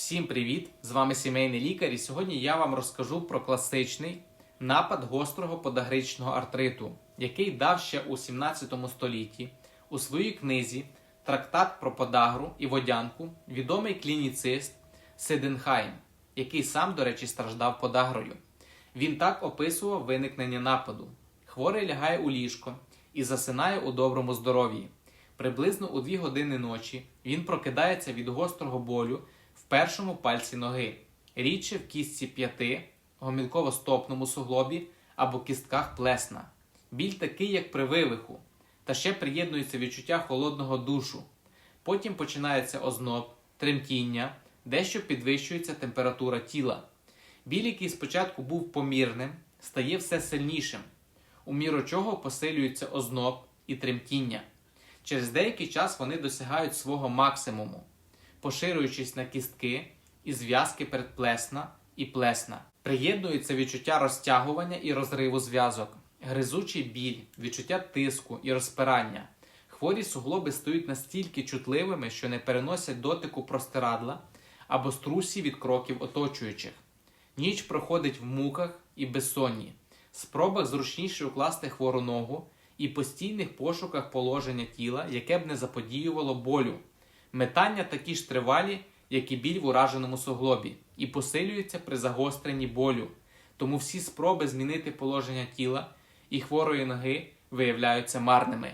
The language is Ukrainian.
Всім привіт! З вами сімейний лікар, і сьогодні я вам розкажу про класичний напад гострого подагричного артриту, який дав ще у 17 столітті у своїй книзі Трактат про подагру і водянку відомий клініцист Сиденхайм, який сам, до речі, страждав подагрою. Він так описував виникнення нападу. Хворий лягає у ліжко і засинає у доброму здоров'ї. Приблизно у 2 години ночі він прокидається від гострого болю в першому пальці ноги, рідше в кістці п'яти, гомілково-стопному суглобі або кістках плесна. Біль такий, як при вивиху, та ще приєднується відчуття холодного душу. Потім починається озноб, тремтіння, дещо підвищується температура тіла. Біль, який спочатку був помірним, стає все сильнішим, у міру чого посилюється озноб і тремтіння. Через деякий час вони досягають свого максимуму, поширюючись на кістки і зв'язки передплесна і плесна. Приєднується відчуття розтягування і розриву зв'язок, гризучий біль, відчуття тиску і розпирання. Хворі суглоби стають настільки чутливими, що не переносять дотику простирадла або струсі від кроків оточуючих. Ніч проходить в муках і безсонні, спробах зручніше укласти хвору ногу і постійних пошуках положення тіла, яке б не заподіювало болю. Метання такі ж тривалі, як і біль в ураженому суглобі, і посилюються при загостренні болю. Тому всі спроби змінити положення тіла і хворої ноги виявляються марними.